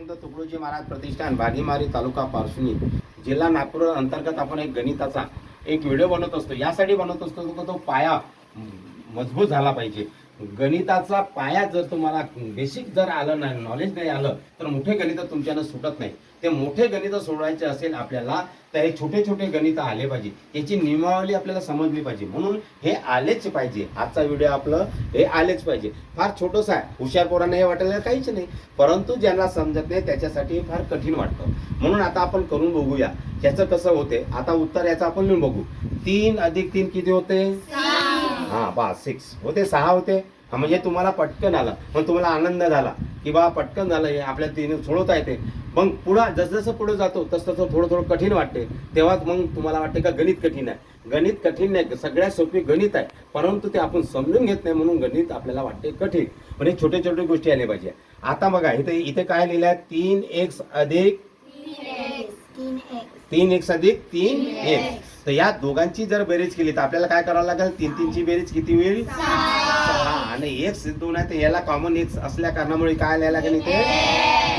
संत तुकडोजी महाराज प्रतिष्ठान भागीमारी तालुका पारसुनी जिल्हा नागपूर अंतर्गत आपण एक गणिताचा एक व्हिडिओ बनवत असतो. यासाठी बनवत असतो की तो पाया मजबूत झाला पाहिजे. गणिताचा पाया जर तुम्हाला बेसिक जर आलं नाही नॉलेज नाही आलं तर मोठे गणित तुमच्यानं सुटत नाही. ते मोठे गणित सोडवायचे असेल आपल्याला तर हे छोटे छोटे गणित आले पाहिजे. याची नियमावली आपल्याला समजली पाहिजे. म्हणून हे आलेच पाहिजे. आजचा व्हिडिओ आपलं हे आलेच पाहिजे. फार छोटंसं आहे. हुशार पोरांना हे वाटायला काहीच नाही. परंतु ज्यांना समजत नाही त्याच्यासाठी हे फार कठीण वाटतं. म्हणून आता आपण करून बघूया. याचं कसं होते? आता उत्तर याचं आपण लिहून बघू. तीन अधिक तीन किती होते? हा बा सिक्स होते? सहा होते? म्हणजे तुम्हाला पटकन आलं. मग तुम्हाला आनंद झाला. की बा पटकन झालं. हे आपल्या तीन सोडवता येते. मग पुढं जसजसं पुढे जातो तसं तसं थोडं थोडं कठीण वाटते. तेव्हाच मग तुम्हाला वाटते का गणित कठीण आहे? गणित कठीण नाही सगळ्यात सोपी गणित आहे. परंतु ते आपण समजून घेत नाही म्हणून गणित आपल्याला वाटते कठीण. म्हणजे छोटे छोटे गोष्टी आल्या पाहिजे. आता बघा इथे इथे काय लिहिलं आहे? तीन एक्स अधिक तीन एक्स अधिक तीन एक्स. तर या दोघांची जर बेरीज केली तर आपल्याला काय करावं लागेल? तीन तीनची बेरीज किती होईल? सहा. आणि एक्स दोन आहे तर याला कॉमन एक्स असल्या कारणामुळे काय लिहायला लागेल इथे?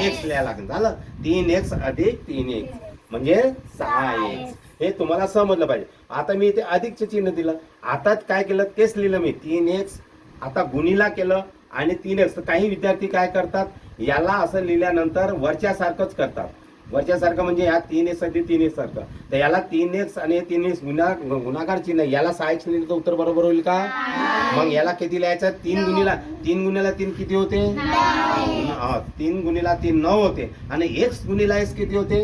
एक्स लिहायला लागेल. झालं? तीन एक्स अधिक तीन एक्स म्हणजे सहा एक्स हे तुम्हाला समजलं पाहिजे. आता मी इथे अधिकचे चिन्ह दिलं. आता काय केलं? तेच लिहिलं मी. तीन एक्स आता गुणीला केलं आणि तीन एक्स तर काही विद्यार्थी काय करतात? याला असं लिहिल्यानंतर वरच्यासारखंच करतात. वरच्या सारखं म्हणजे या तीन एक्ससाठी तीन एक्स सारखं. तर याला तीन एक्स आणि तीन एक्स गुन्हा गुन्हाकार चिन्ह. याला सहा लिहिलं तर उत्तर बरोबर होईल का? मग याला किती लिहायचं? तीन गुणीला तीन गुणीला तीन किती होते? तीन गुणीला तीन नऊ होते. आणि एक्स गुणीला एक्स किती होते?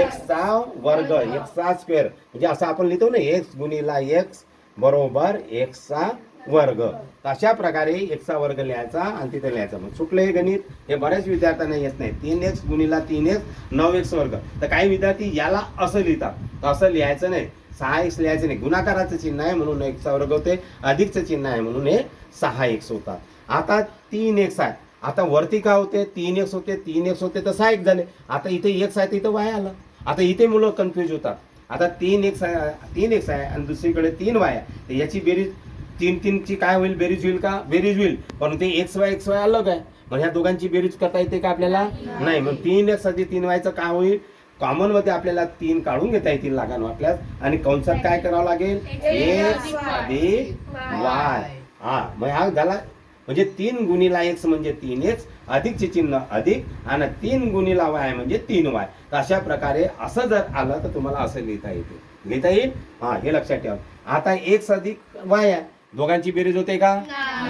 एक्सचा वर्ग एक्सचा स्क्वेअर. म्हणजे असं आपण लिहितो ना एक्स गुणीला एक्स बरोबर एक्सचा वर्ग. अशा प्रकारे एक्सचा वर्ग लिहायचा आणि तिथे लिहायचा. मग सुटलं हे गणित हे बऱ्याच विद्यार्थ्यांना येत नाही. तीन एक्स गुणीला तीन एक्स नऊ एक्स वर्ग. तर काही विद्यार्थी याला असं लिहितात. तर असं लिहायचं नाही. सहा एक्स लिहायचं नाही. गुणाकाराचं चिन्ह आहे म्हणून एक्सचा वर्ग होते. अधिकचं चिन्ह आहे म्हणून हे सहा एक्स होतात. आता तीन एक्स आहे. आता वरती काय होते? तीन एक्स होते. तीन एक्स होते तर सहा एक झाले. आता इथे एक्स आहे तिथं वाय आलं. आता इथे मुलं कन्फ्यूज होतात. आता तीन एक्स आहे तीन एक्स आहे आणि दुसरीकडे तीन वाय आहे. तर याची बेरीज तीन तीनची काय होईल बेरीज होईल का? बेरीज होईल. पण ते एक्स वाय एक्स वाय अलग आहे. मग ह्या दोघांची बेरीज करता येते का आपल्याला? नाही. मग तीन एक्स अधिक तीन वायचं काय होईल? कॉमनमध्ये आपल्याला तीन काढून घेता येतील लागान वाटल्यास. आणि कंसात काय करावं लागेल? एक्स अधिक वाय हा. मग हा झाला. म्हणजे तीन गुणीला एक्स म्हणजे तीन एक्स अधिकचे चिन्ह अधिक आणि तीन गुणीला वाय म्हणजे तीन वाय तर अशा प्रकारे असं जर आलं तर तुम्हाला असं लिहिता येते. लिहिता येईल? हा हे लक्षात ठेवा. आता एक्स अधिक वाय आहे. दोघांची बेरीज होते का?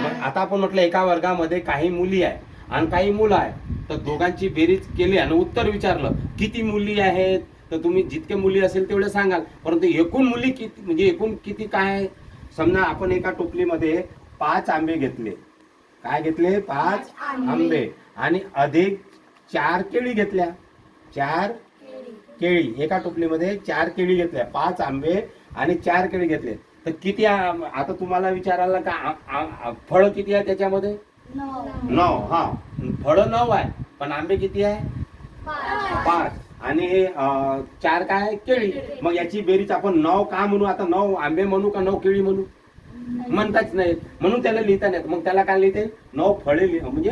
मग आता आपण म्हटलं एका वर्गामध्ये काही मुली आहे आणि काही मुलं आहे तर दोघांची बेरीज केली आणि उत्तर विचारलं किती मुली आहेत? तर तुम्ही जितके मुली असेल तेवढे सांगाल. परंतु एकूण मुली किती म्हणजे एकूण किती काय? समजा आपण एका टोपलीमध्ये पाच आंबे घेतले. काय घेतले? पाच आंबे. आणि अधिक चार केळी घेतल्या. चार केळी. एका टोपलीमध्ये चार केळी घेतल्या. पाच आंबे आणि चार केळी घेतले. तर किती आता तुम्हाला विचारायला का फळं किती आहे त्याच्यामध्ये? नऊ. हा. फळं नऊ आहे पण आंबे किती आहे? पाच. आणि हे चार काय आहे? केळी. मग याची बेरीज आपण नऊ का म्हणू? आता नऊ आंबे म्हणू का नऊ केळी म्हणू? म्हणताच नाही म्हणून त्याला लिहिता नाही येत. मग त्याला काय लिहिते? नऊ फळे लिह म्हणजे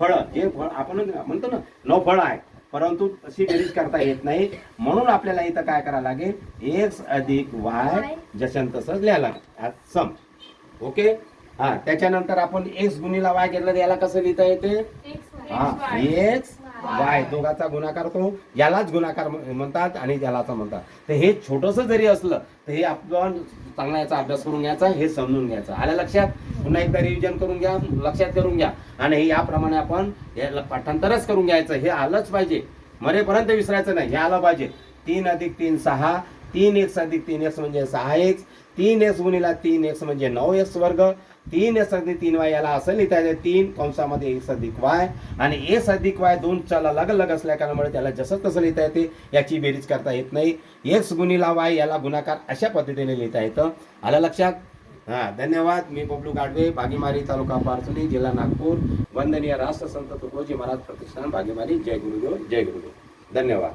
फळं. जे फळ आपण म्हणतो ना नऊ फळं आहे. परंतु तशी बेरीज करता येत नाही. म्हणून आपल्याला इथं काय करावं लागेल? एक्स अधिक वाय जशन तसंच लिहायला लागेल. सम. ओके? हा त्याच्यानंतर आपण एक्स गुणीला वाय घेतलं याला कसं लिहिता येते? हा एक्स वाय दोघाचा गुणाकार तो यालाच गुणाकार म्हणतात आणि यालाच म्हणतात. तर हे छोटस जरी असलं तर हे आपण चांगला याचा अभ्यास करून घ्यायचा हे समजून घ्यायचं. आल्या लक्षात? पुन्हा एकदा रिव्हिजन करून घ्या लक्षात करून घ्या. आणि हे याप्रमाणे आपण याला पाठांतरच करून घ्यायचं. हे आलंच पाहिजे. मरेपर्यंत विसरायचं नाही. हे आलं पाहिजे. तीन अधिक तीन सहा. तीन एक्स अधिक तीन एक्स म्हणजे सहा एक्स. तीन एक्स गुणिला तीन एक्स म्हणजे नऊ एक्स वर्ग. तीन एक्स अधिक तीन वाय याला असं लिहिता येते तीन कंसामध्ये एक्स अधिक वाय. आणि एस अधिक वाय दोन चल अलग अलग असल्या कारणामुळे त्याला जसं तसं लिहिता येते याची बेरीज करता येत नाही. एक्स गुणिला वाय याला गुणाकार अशा पद्धतीने लिहिता येतं. आलं लक्षात? हा धन्यवाद. मी बबलू गाडवे बागीमारी तालुका पारसुनी जिल्हा नागपूर. वंदनीय राष्ट्रसंत तुकोजी महाराज प्रतिष्ठान बागीमारी. जय गुरुदेव जय गुरुदेव. धन्यवाद.